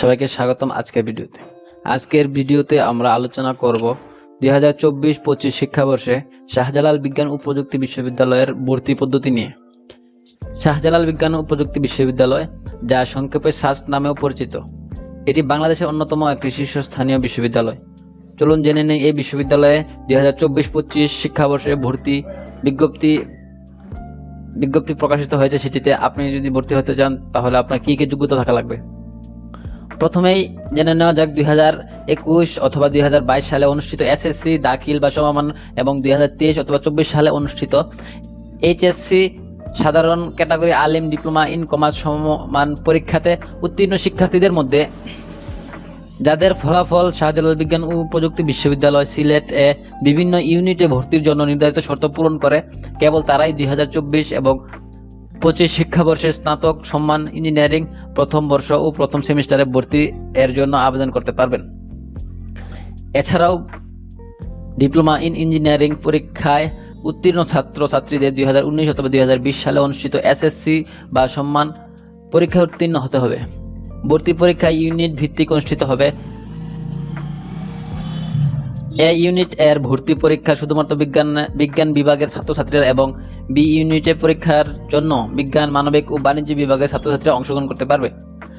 সবাইকে স্বাগতম আজকের ভিডিওতে। আজকের ভিডিওতে আমরা আলোচনা করব দুই হাজার চব্বিশ পঁচিশ শিক্ষাবর্ষে শাহজালাল বিজ্ঞান ও প্রযুক্তি বিশ্ববিদ্যালয়ের ভর্তি পদ্ধতি নিয়ে। শাহজালাল বিজ্ঞান ও প্রযুক্তি বিশ্ববিদ্যালয়, যা সংক্ষেপে শাস্ত নামেও পরিচিত। এটি বাংলাদেশের অন্যতম একটি শীর্ষস্থানীয় বিশ্ববিদ্যালয়। চলুন জেনে নেই এই বিশ্ববিদ্যালয়ে দুই হাজার চব্বিশ পঁচিশ শিক্ষাবর্ষে ভর্তি বিজ্ঞপ্তি বিজ্ঞপ্তি প্রকাশিত হয়েছে সেটিতে আপনি যদি ভর্তি হতে চান, তাহলে আপনার কী কী যোগ্যতা থাকা লাগবে? প্রথমেই জেনে নেওয়া যাক দুই হাজার একুশ অথবা দুই হাজার বাইশ সালে অনুষ্ঠিত এসএসসি, দাখিল বা সমমান এবং দুই হাজার তেইশ অথবা চব্বিশ সালে অনুষ্ঠিত এইচএসসি সাধারণ ক্যাটাগরি আলিম ডিপ্লোমা ইন কমার্স সমমান পরীক্ষাতে উত্তীর্ণ শিক্ষার্থীদের মধ্যে যাদের ফলাফল শাহজালাল বিজ্ঞান ও প্রযুক্তি বিশ্ববিদ্যালয় সিলেট এ বিভিন্ন ইউনিটে ভর্তির জন্য নির্ধারিত শর্ত পূরণ করে, কেবল তারাই দুই হাজার চব্বিশ এবং পঁচিশ শিক্ষাবর্ষের স্নাতক, সম্মান, ইঞ্জিনিয়ারিং প্রথম বর্ষ ও প্রথম সেমিস্টারে ভর্তি এর জন্য আবেদন করতে পারবেন। এছাড়াও ডিপ্লোমা ইন ইঞ্জিনিয়ারিং পরীক্ষায় উত্তীর্ণ ছাত্র ছাত্রীদের দুই হাজার উনিশ অথবা দুই হাজার বিশ সালে অনুষ্ঠিত এসএসসি বা সম্মান পরীক্ষায় উত্তীর্ণ হতে হবে। ভর্তি পরীক্ষা ইউনিট ভিত্তিক অনুষ্ঠিত হবে। এ ইউনিট এর ভর্তি পরীক্ষা শুধুমাত্র বিজ্ঞান বিজ্ঞান বিভাগের ছাত্রছাত্রীরা এবং বি ইউনিটে পরীক্ষার জন্য বিজ্ঞান, মানবিক ও বাণিজ্য বিভাগের ছাত্রছাত্রীরা অংশগ্রহণ করতে পারবে।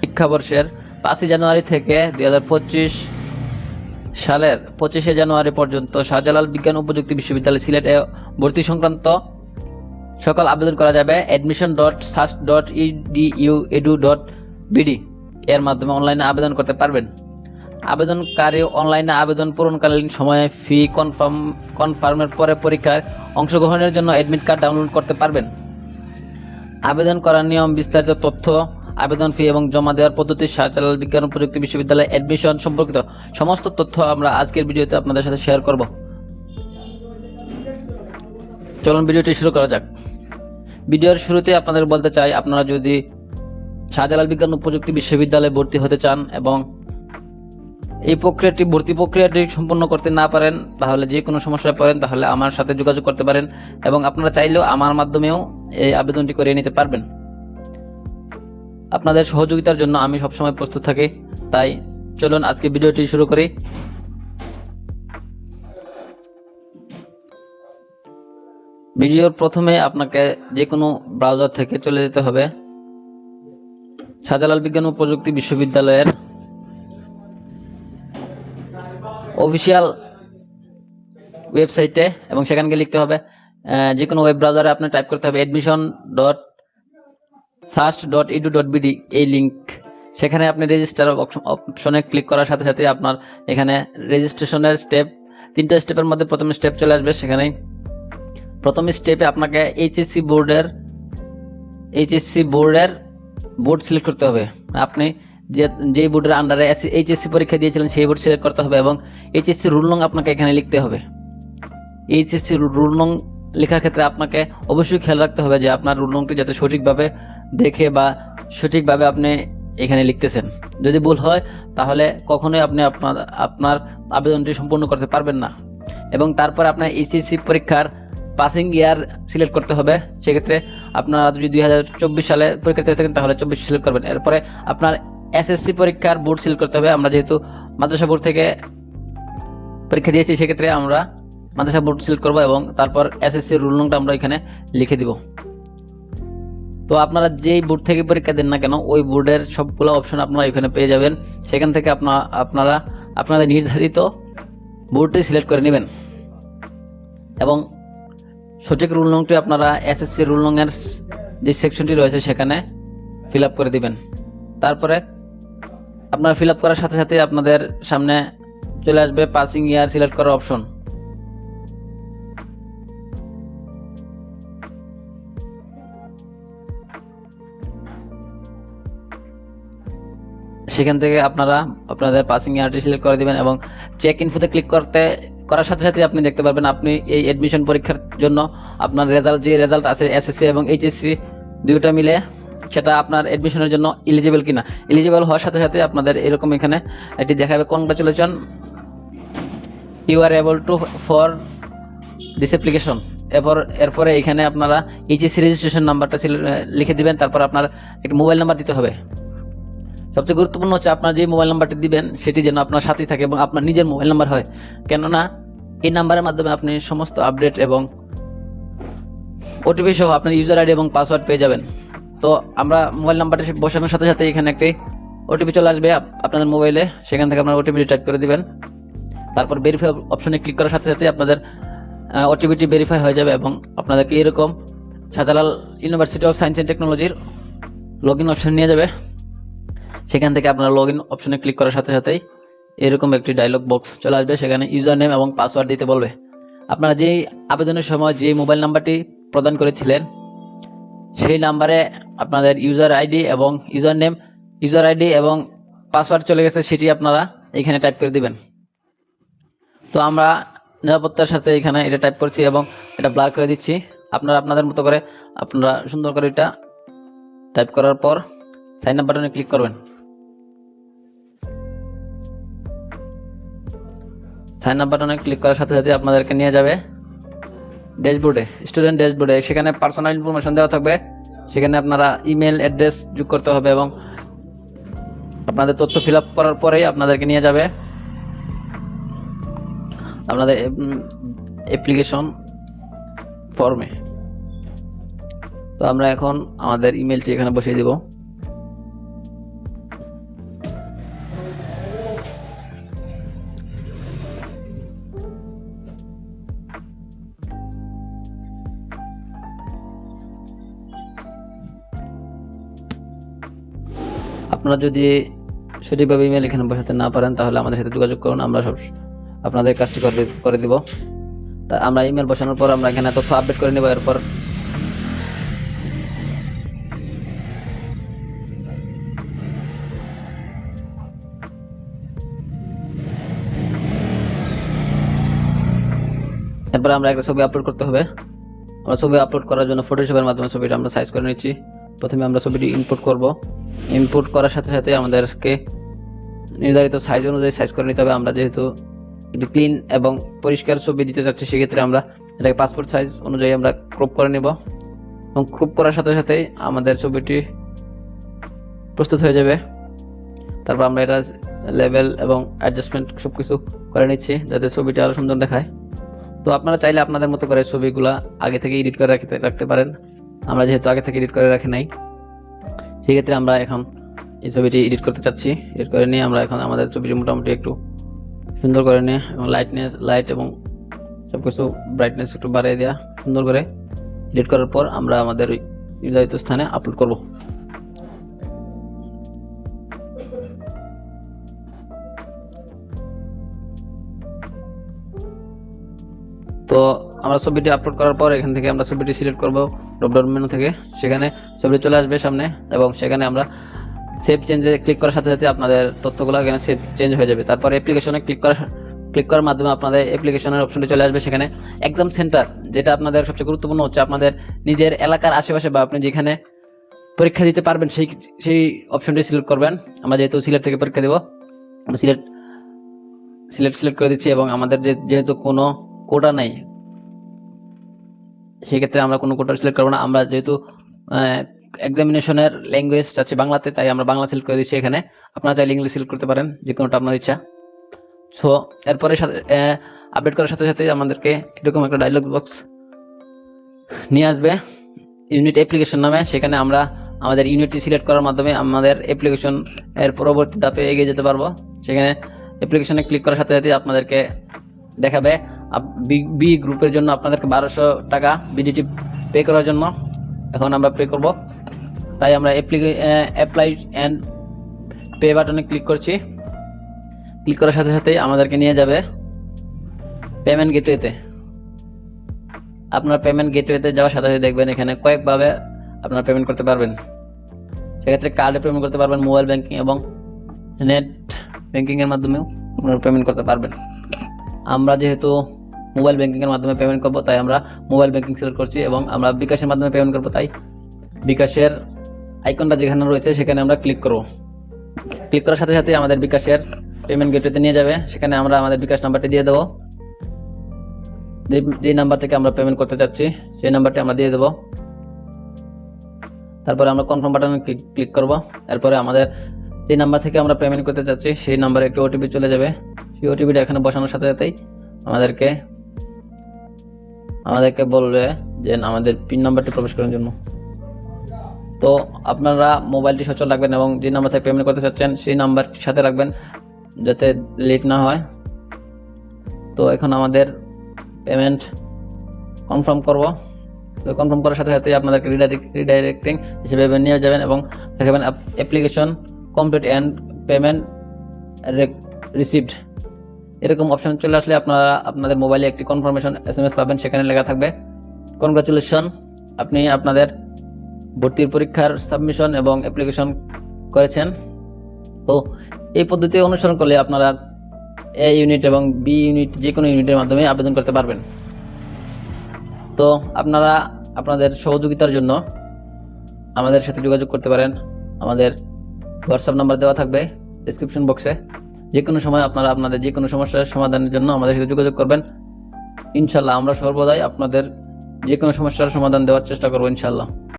শিক্ষাবর্ষের পাঁচই জানুয়ারি থেকে দুই হাজার পঁচিশ সালের পঁচিশে জানুয়ারি পর্যন্ত শাহজালাল বিজ্ঞান ও প্রযুক্তি বিশ্ববিদ্যালয় সিলেটে ভর্তি সংক্রান্ত সকল আবেদন করা যাবে। Admission dot search dot EDU edu dot BD এর মাধ্যমে অনলাইনে আবেদন করতে পারবেন। আবেদনকারী অনলাইনে আবেদন পূরণকালীন সময়ে ফি কনফার্ম, কনফার্মের পরে পরীক্ষায় অংশগ্রহণের জন্য অ্যাডমিট কার্ড ডাউনলোড করতে পারবেন। আবেদন করার নিয়ম, বিস্তারিত তথ্য, আবেদন ফি এবং জমা দেওয়ার পদ্ধতি শাহজালাল বিজ্ঞান প্রযুক্তি বিশ্ববিদ্যালয়ে অ্যাডমিশন সম্পর্কিত সমস্ত তথ্য আমরা আজকের ভিডিওতে আপনাদের সাথে শেয়ার করব। চলুন ভিডিওটি শুরু করা যাক। ভিডিওর শুরুতে আপনাদের বলতে চাই, আপনারা যদি শাহজালাল বিজ্ঞান ও প্রযুক্তি বিশ্ববিদ্যালয়ে ভর্তি হতে চান এবং এই প্রক্রিয়াটি, ভর্তি প্রক্রিয়াটি সম্পন্ন করতে না পারেন, তাহলে যে কোনো সমস্যায় পড়েন, তাহলে আমার সাথে যোগাযোগ করতে পারেন এবং আপনারা চাইলেও আমার মাধ্যমেও এই আবেদনটি করিয়ে নিতে পারবেন। আপনাদের সহযোগিতার জন্য আমি সবসময় প্রস্তুত থাকি, তাই চলুন আজকে ভিডিওটি শুরু করি। ভিডিওর প্রথমে আপনাকে যে কোনো ব্রাউজার থেকে চলে যেতে হবে। শাহজালাল বিজ্ঞান ও প্রযুক্তি বিশ্ববিদ্যালয়ের অফিসিয়াল ওয়েবসাইটে এবং সেখানে গিয়ে লিখতে হবে যে কোনো ওয়েব ব্রাউজারে আপনার টাইপ করতে হবে admission dot search dot edu dot BD এই লিঙ্ক সেখানে আপনি রেজিস্টার অপশনে ক্লিক করার সাথে সাথে আপনার এখানে রেজিস্ট্রেশনের স্টেপ তিনটা স্টেপের মধ্যে প্রথম স্টেপ চলে আসবে, সেখানেই প্রথম স্টেপে আপনাকে এইচএসসি বোর্ডের এইচএসসি বোর্ডের বোর্ড সিলেক্ট করতে হবে। আপনি যে, যেই বোর্ডের আন্ডারে এইচএসসি পরীক্ষা দিয়েছিলেন, সেই বোর্ড সিলেক্ট করতে হবে এবং এইচএসসি রুল নং আপনাকে এখানে লিখতে হবে। এইচএসসি রুল নং লেখার ক্ষেত্রে আপনাকে অবশ্যই খেয়াল রাখতে হবে যে আপনার রুল নংটি যাতে সঠিকভাবে দেখে বা সঠিকভাবে আপনি এখানে লিখতেছেন। যদি ভুল হয়, তাহলে কখনোই আপনি আপনার আপনার আবেদনটি সম্পূর্ণ করতে পারবেন না। এবং তারপর আপনার এইচএসসি পরীক্ষার পাসিং ইয়ার সিলেক্ট করতে হবে। সেক্ষেত্রে আপনারা যদি দুই হাজার চব্বিশ সালে পরীক্ষা দিয়ে থাকেন, তাহলে চব্বিশ সিলেক্ট করবেন। এরপরে আপনার এসএসসি পরীক্ষার বোর্ড সিল করতে হবে। আমরা যেহেতু মাদ্রাসা বোর্ড থেকে পরীক্ষা দিয়েছি, সেক্ষেত্রে আমরা মাদ্রাসা বোর্ড সিল করব এবং তারপর এসএসসি রুল নংটা আমরা এখানে লিখে দিব। তো আপনারা যেই বোর্ড থেকে পরীক্ষা দেন না কেন, ওই বোর্ডের সবগুলো অপশন আপনারা এখানে পেয়ে যাবেন। সেখান থেকে আপনার আপনারা, আপনাদের নির্ধারিত বোর্ডটি সিলেক্ট করে নেবেন। এবং সঠিক রুল নংটি আপনারা এসএসসি রুল নংয়ের যে সেকশনটি রয়েছে, সেখানে ফিল আপ করে দিবেন। তারপরে আপনার ফিল আপ করার সাথে সাথে আপনাদের সামনে চলে আসবে পাসিং ইয়ার সিলেক্ট করার অপশন সেখান থেকে আপনারা আপনাদের পাসিং ইয়ারটি সিলেক্ট করে দিবেন এবং চেক ইনফোতে ক্লিক করতে, করার সাথে সাথে আপনি দেখতে পারবেন আপনি এই অ্যাডমিশন পরীক্ষার জন্য আপনার রেজাল্ট যে রেজাল্ট আছে এসএসসি এবং এইচএসসি দুইটা মিলে সেটা আপনার অ্যাডমিশনের জন্য এলিজিবল কিনা। এলিজিবল হওয়ার সাথে সাথে আপনাদের এরকম এখানে এটি দেখাবে। Congratulation you are able to for this application এরপর, এরপরে এখানে আপনারা এইচএসসি রেজিস্ট্রেশন নাম্বারটা লিখে দিবেন। তারপর আপনার একটা মোবাইল নাম্বার দিতে হবে। সবচেয়ে গুরুত্বপূর্ণ হচ্ছে আপনার যে মোবাইল নাম্বারটি দিবেন, সেটি যেন আপনার সাথেই থাকে এবং আপনার নিজের মোবাইল নাম্বার হয়। কেননা, এই নাম্বারের মাধ্যমে আপনি সমস্ত আপডেট এবং ওটিপি সহ আপনার ইউজার আইডি এবং পাসওয়ার্ড পেয়ে যাবেন। তো আমরা মোবাইল নাম্বারটি বসানোর সাথে সাথে এখানে একটি ওটিপি চলে আসবে আপনাদের মোবাইলে সেখান থেকে আপনার ওটিপি টাইপ করে দিবেন। তারপর ভেরিফাই অপশনে ক্লিক করার সাথে সাথে আপনাদের ওটিপিটি ভেরিফাই হয়ে যাবে এবং আপনাদেরকে এরকম Shahjalal university of science and টেকনোলজির লগ ইন অপশন নিয়ে যাবে। সেখান থেকে আপনারা লগ ইন অপশনে ক্লিক করার সাথে সাথেই এরকম একটি ডায়লগ বক্স চলে আসবে। সেখানে ইউজার নেম এবং পাসওয়ার্ড দিতে বলবে। আপনারা যেই আবেদনের সময় যে মোবাইল নাম্বারটি প্রদান করেছিলেন, সেই নাম্বারে আপনাদের ইউজার আইডি এবং ইউজার নেম ইউজার আইডি এবং পাসওয়ার্ড চলে গেছে, সেটি আপনারা এখানে টাইপ করে দিবেন। তো আমরা নিরাপত্তার সাথে এখানে এটা টাইপ করছি এবং এটা ব্লার করে দিচ্ছি। আপনারা আপনাদের মতো করে আপনারা সুন্দর করে এটা টাইপ করার পর সাইন আপ বাটনে ক্লিক করবেন। সাইন আপ বাটনে ক্লিক করার সাথে সাথে আপনাদেরকে নিয়ে যাবে ড্যাশবোর্ডে স্টুডেন্ট ড্যাশবোর্ডে সেখানে পার্সোনাল ইনফরমেশন দেওয়া থাকবে। সেখানে আপনারা ইমেল অ্যাড্রেস যোগ করতে হবে এবং আপনাদের তথ্য ফিল আপ করার পরেই আপনাদেরকে নিয়ে যাবে। আপনাদের অ্যাপ্লিকেশন ফর্মে তো আমরা এখন আমাদের ইমেলটি এখানে বসিয়ে দিব। আপনারা যদি সঠিকভাবে ইমেল এখানে বসাতে না পারেন, তাহলে আমাদের সাথে যোগাযোগ করুন, আমরা সব আপনাদের কাজটি করে করে দিব। তা আমরা ইমেল বসানোর পর আমরা এখানে তথ্য আপডেট করে নেব, এরপর এরপর আমরা একটা ছবি আপলোড করতে হবে। আমরা ছবি আপলোড করার জন্য ফটোশপের মাধ্যমে ছবিটা আমরা সাইজ করে নিচ্ছি। প্রথমে আমরা ছবিটি ইনপুট করব। ইনপুট করার সাথে সাথে আমাদেরকে নির্ধারিত সাইজ অনুযায়ী সাইজ করে নিতে হবে। আমরা যেহেতু একটি ক্লিন এবং পরিষ্কার ছবি দিতে চাচ্ছি, সেক্ষেত্রে আমরা এটাকে পাসপোর্ট সাইজ অনুযায়ী আমরা ক্রপ করে নেব। এবং ক্রপ করার সাথে সাথে আমাদের ছবিটি প্রস্তুত হয়ে যাবে। তারপর আমরা এটা লেভেল এবং অ্যাডজাস্টমেন্ট সব কিছু করে নিচ্ছি, যাতে ছবিটা আরও সুন্দর দেখায়। তো আপনারা চাইলে আপনাদের মতো করে ছবিগুলা আগে থেকে এডিট করে রাখতে রাখতে পারেন। আমরা যেহেতু আগে থেকে এডিট করে রাখি নাই, সেক্ষেত্রে আমরা এখন এই ছবিটি এডিট করতে চাচ্ছি। এডিট করে নিয়ে আমরা এখন আমাদের ছবিটি মোটামুটি একটু সুন্দর করে নিয়ে এবং লাইটনেস লাইট এবং সব কিছু ব্রাইটনেস একটু বাড়িয়ে দেওয়া সুন্দর করে। এডিট করার পর আমরা আমাদের নির্ধারিত স্থানে আপলোড করব। তো আমরা ছবিটি আপলোড করার পর এখান থেকে আমরা ছবিটি সিলেক্ট করব ড্রপডাউন মেনু থেকে। সেখানে ছবিটি চলে আসবে সামনে এবং সেখানে আমরা সেভ চেঞ্জে ক্লিক করার সাথে সাথে আপনাদের তথ্যগুলো এখানে সেভ চেঞ্জ হয়ে যাবে। তারপর অ্যাপ্লিকেশনে ক্লিক করার ক্লিক করার মাধ্যমে আপনাদের অ্যাপ্লিকেশনের অপশনটি চলে আসবে। সেখানে এক্সাম সেন্টার যেটা আপনাদের সবচেয়ে গুরুত্বপূর্ণ হচ্ছে আপনাদের নিজের এলাকার আশেপাশে বা আপনি যেখানে পরীক্ষা দিতে পারবেন সেই সেই অপশনটি সিলেক্ট করবেন। আমরা যেহেতু সিলেট থেকে পরীক্ষা দেবো সিলেট সিলেক্ট সিলেক্ট করে দিচ্ছি এবং আমাদের যেহেতু কোনো কোটা নেই। সেক্ষেত্রে আমরা কোনো কোটা সিলেক্ট করব না। আমরা যেহেতু এক্সামিনেশনের ল্যাঙ্গুয়েজ চাচ্ছি বাংলাতে, তাই আমরা বাংলা সিলেক্ট করে দিচ্ছি এখানে। আপনারা চাইলে ইংলিশ সিলেক্ট করতে পারেন যে কোনোটা আপনার ইচ্ছা। সো এরপরে সাথে আপডেট করার সাথে সাথে আমাদেরকে এরকম একটা ডায়লগ বক্স নিয়ে আসবে। ইউনিট অ্যাপ্লিকেশন নামে, সেখানে আমরা আমাদের ইউনিটটি সিলেক্ট করার মাধ্যমে আমাদের অ্যাপ্লিকেশন এর পরবর্তী ধাপে এগিয়ে যেতে পারব। সেখানে অ্যাপ্লিকেশনে ক্লিক করার সাথে সাথে আপনাদেরকে দেখাবে। বি গ্রুপের জন্য আপনাদেরকে বারোশো টাকা বিডিটি পে করার জন্য এখন আমরা পে করব। তাই আমরা অ্যাপ্লাই অ্যান্ড পে বাটনে ক্লিক করছি। ক্লিক করার সাথে সাথেই আমাদেরকে নিয়ে যাবে পেমেন্ট গেটওয়েতে আপনার পেমেন্ট গেটওয়েতে যাওয়ার সাথে সাথে দেখবেন এখানে কয়েকভাবে আপনারা পেমেন্ট করতে পারবেন। সেক্ষেত্রে কার্ডে পেমেন্ট করতে পারবেন মোবাইল ব্যাঙ্কিং এবং নেট ব্যাঙ্কিংয়ের মাধ্যমেও আপনারা পেমেন্ট করতে পারবেন। আমরা যেহেতু মোবাইল ব্যাংকিংয়ের মাধ্যমে পেমেন্ট করব, তাই আমরা মোবাইল ব্যাংকিং সিলেক্ট করছি এবং আমরা বিকাশের মাধ্যমে পেমেন্ট করব, তাই বিকাশের আইকনটা যেখানে রয়েছে, সেখানে আমরা ক্লিক করব। ক্লিক করার সাথে সাথে আমাদের বিকাশের পেমেন্ট গেটওয়েতে নিয়ে যাবে, সেখানে আমরা আমাদের বিকাশ নাম্বারটি দিয়ে দেবো। যে যে নাম্বার থেকে আমরা পেমেন্ট করতে চাচ্ছি, সেই নাম্বারটি আমরা দিয়ে দেবো। তারপরে আমরা কনফার্ম বাটনে ক্লিক করব। এরপরে আমাদের যে নাম্বার থেকে আমরা পেমেন্ট করতে চাচ্ছি, সেই নাম্বারে একটি ওটিপি চলে যাবে। সেই ওটিপিটা এখানে বসানোর সাথে সাথেই আমাদেরকে আমাদেরকে বলবে যে আমাদের পিন নাম্বারটি প্রবেশ করার জন্য। তো আপনারা মোবাইলটি সচল রাখবেন এবং যে নাম্বার থেকে পেমেন্ট করতে চাচ্ছেন, সেই নাম্বারটির সাথে রাখবেন যাতে লেট না হয়। তো এখন আমাদের পেমেন্ট কনফার্ম করব। তো কনফার্ম করার সাথে সাথে আপনাদেরকে রিডাইরেক্টিং হিসেবে নিয়ে যাবেন এবং দেখাবেন application complete and payment received এরকম অপশন চলে আসলে আপনারা আপনাদের মোবাইলে একটি কনফার্মেশন এস এম এস পাবেন, সেখানে লেখা থাকবে কনগ্রাচুলেশন আপনি আপনাদের ভর্তির পরীক্ষার সাবমিশন এবং অ্যাপ্লিকেশন করেছেন। তো এই পদ্ধতি অনুসরণ করলে আপনারা এ ইউনিট এবং বি ইউনিট যে কোনো ইউনিটের মাধ্যমে আবেদন করতে পারবেন। তো আপনারা আপনাদের সহযোগিতার জন্য আমাদের সাথে যোগাযোগ করতে পারেন। আমাদের হোয়াটসঅ্যাপ নাম্বার দেওয়া থাকবে ডিসক্রিপশন বক্সে যে কোনো সময় আপনারা আপনাদের যে কোনো সমস্যার সমাধানের জন্য আমাদের সাথে যোগাযোগ করবেন। ইনশাল্লাহ আমরা সর্বদাই আপনাদের যে কোনো সমস্যার সমাধান দেওয়ার চেষ্টা করব ইনশাল্লাহ